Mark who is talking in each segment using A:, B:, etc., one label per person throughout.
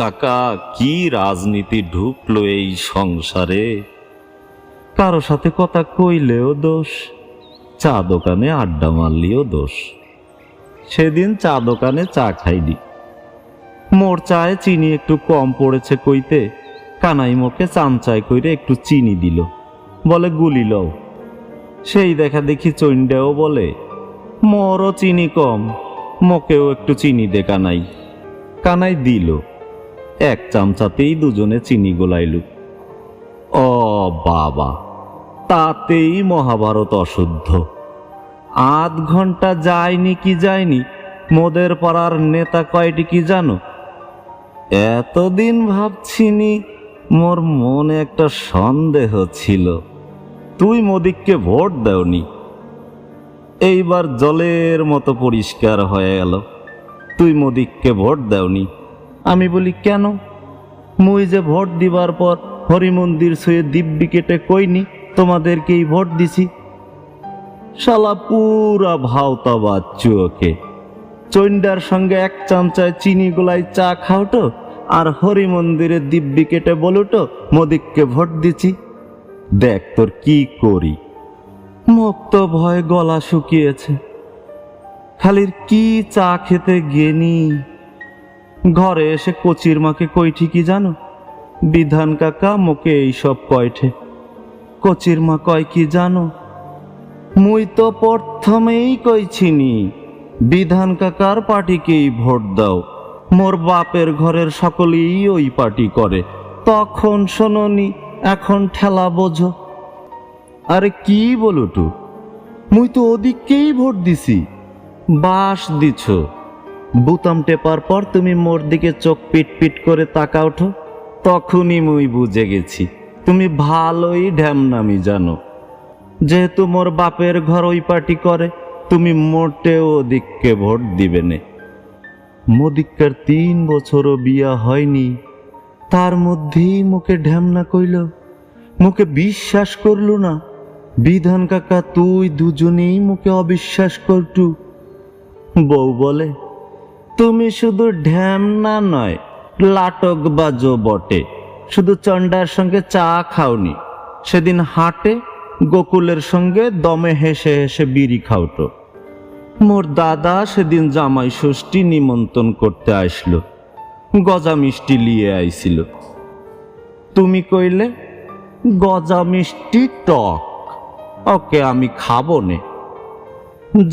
A: কাকা, কি রাজনীতি ঢুকলো এই সংসারে? কারও সাথে কথা কইলেও দোষ, চা দোকানে আড্ডা মারলেও দোষ। সেদিন চা দোকানে চা খাইনি। মোর চায়ে চিনি একটু কম পড়েছে কইতে কানাই মোকে চামচায় কইরে একটু চিনি দিল। বলে, গুলি লও। সেই দেখা দেখি চৈন্ডাও বলে, মোরও চিনি কম, মোকেও একটু চিনি দে কানাই। কানাই দিল। এক চামচাতেই দুজনে চিনি গোলাইল। ও বাবা, তাতেই মহাভারত অশুদ্ধ। আধ ঘণ্টা যায়নি কি যায়নি, মোদের পাড়ার নেতা কয়টি কি জানো? এতদিন ভাবছিনি মোর মনে একটা সন্দেহ ছিল। তুই মোদিককে ভোট দেওনি। এইবার জলের মতো পরিষ্কার হয়ে গেল। তুই মোদিককে ভোট দেওনি। আমি বলি, কেন? মুই যে ভোট দিবার পর হরি মন্দির শুয়ে দিব্যি কেটে কইনি তোমাদেরকেই ভোট দিছি। শালা পুরা ভাওতা বাচ্চু ওকে চৈন্ডার সঙ্গে এক চামচায় চিনি গোলাই চা খাওটো, আর হরি মন্দিরে দিব্যি কেটে বলুটো মোদিককে ভোট দিছি। দেখ তোর কি করি? মুক্ত ভয় গলা শুকিয়েছে। খালির কি চা খেতে গেনি? ঘরে এসে কচির মাকে কইঠি কি জানো? বিধান কাকা মোকে এইসব কয়ঠে। কচির মা কয় কি জানো? মুই তো প্রথমেই কইছিনি বিধান কাকার পার্টিকেই ভোট দাও। মোর বাপের ঘরের সকলেই ওই পার্টি করে। তখন শোনি এখন ঠেলা বোঝো। আরে কি বলুটু মুই তো ওদিককেই ভোট দিছি। বাস দিছ। বুতাম টেপার পর তুমি মোর দিকে চোখ পিট পিট করে তাকা ওঠো তখনই মুই বুঝে গেছি, তুমি ভালোই ঢ্যামনামি জানো। যেহেতু মোর বাপের ঘর ওই পার্টি করে, তুমি মোটেও ওদিককে ভোট দিবে নে। মোদিককার তিন বছরও বিয়া হয়নি, তার মধ্যেই মুখে ঢ্যামনা কইল, মুখে বিশ্বাস করল না, বিধান কাকা তুই দুজনেই মুখে অবিশ্বাস করটু। বউ বলে তুমি শুধু ঢ্যামনা নয়, লাটক বাজো বটে। শুধু চন্ডার সঙ্গে চা খাওনি, সেদিন হাটে গোকুলের সঙ্গে দমে হেসে হেসে বিড়ি খাওটো। মোর দাদা সেদিন জামাই ষষ্ঠী নিমন্ত্রণ করতে আসলো, গজা মিষ্টি লিয়ে আইছিল। তুমি কইলে, গজা মিষ্টি টক, ওকে আমি খাব নে।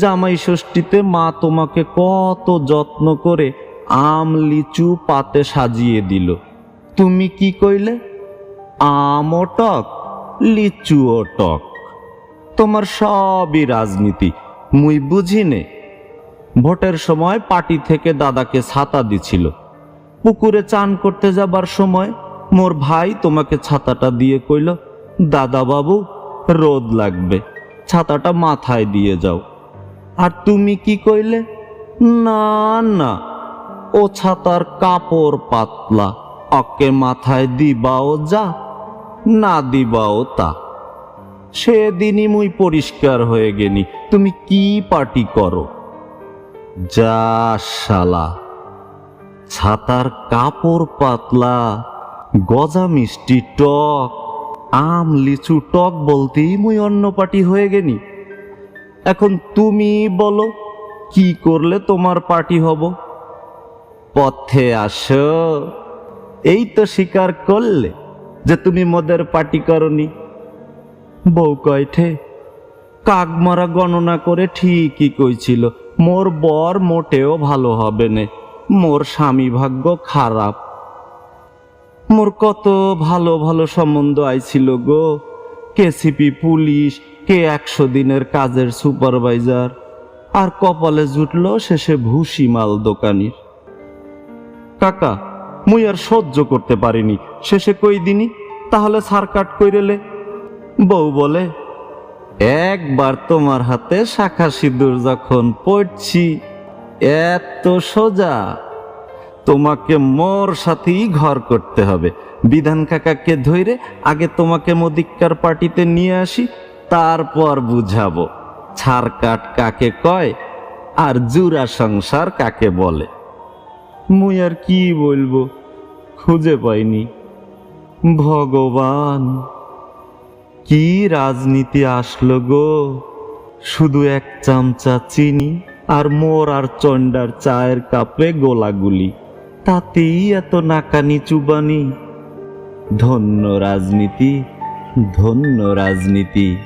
A: জামাই ষষ্ঠীতে মা তোমাকে কত যত্ন করে আম, লিচু, পাতে সাজিয়ে দিল। তুমি কি কইলে? আমও টক লিচুও টক। তোমার সবই রাজনীতি, মুই বুঝি নে ভোটের সময় পার্টি থেকে দাদাকে ছাতা দিছিল। পুকুরে চান করতে যাবার সময় মোর ভাই তোমাকে ছাতাটা দিয়ে কইল দাদা বাবু রোদ লাগবে, ছাতাটা মাথায় দিয়ে যাও। আর তুমি কি কইলে? না না, ও ছাতার কাপড় পাতলা, অকে মাথায় দিবাও যা, না দিবাও তা। সেদিনই মুই পরিষ্কার হয়ে গেনি, তুমি কি পার্টি করো? যা শালা, ছাতার কাপড় পাতলা, গজা মিষ্টি টক, আম লিচু টক বলতেই মুই অন্য পার্টি হয়ে গেনি। এখন তুমি বলো, কি করলে তোমার পার্টি হব? পথে আসো। এই তো স্বীকার করলে যে তুমি মোদের পার্টি করনি। বউ কয়ঠে? কাকমারা গণনা করে ঠিকই কইছিল, মোর বর মোটেও ভালো হবে নে, মোর স্বামী ভাগ্য খারাপ। মোর কত ভালো ভালো সম্বন্ধ আইছিল গো, কেসিপি, পুলিশ কে একশো দিনের কাজের সুপারভাইজার? আর কপালে জুটল শেষে ভুসি মাল দোকানির। কাকা, মুই আর সহ্য করতে পারিনি। শেষে কই দিনি? তাহলে সার কাট কইরেলে। বউ বলে, একবার তোমার হাতে শাখা সিঁদুর যখন পড়ছি, এত সোজা। তোমাকে মোর সাথেই ঘর করতে হবে। বিধান কাকাকে ধইরে আগে তোমাকে মদিক্কার পার্টিতে নিয়ে আসি তারপর বুঝাবো ছাড় কাট কাকে কয় আর জুরা সংসার কাকে বলে। মুই আর কি বলব, খুঁজে পাইনি। ভগবান, কি রাজনীতি আসলো গো? শুধু এক চামচা চিনি আর মোর আর চন্ডার চায়ের কাপে গোলাগুলি। তাতেই এত নাকানি চুবানি। ধন্য রাজনীতি ধন্য রাজনীতি।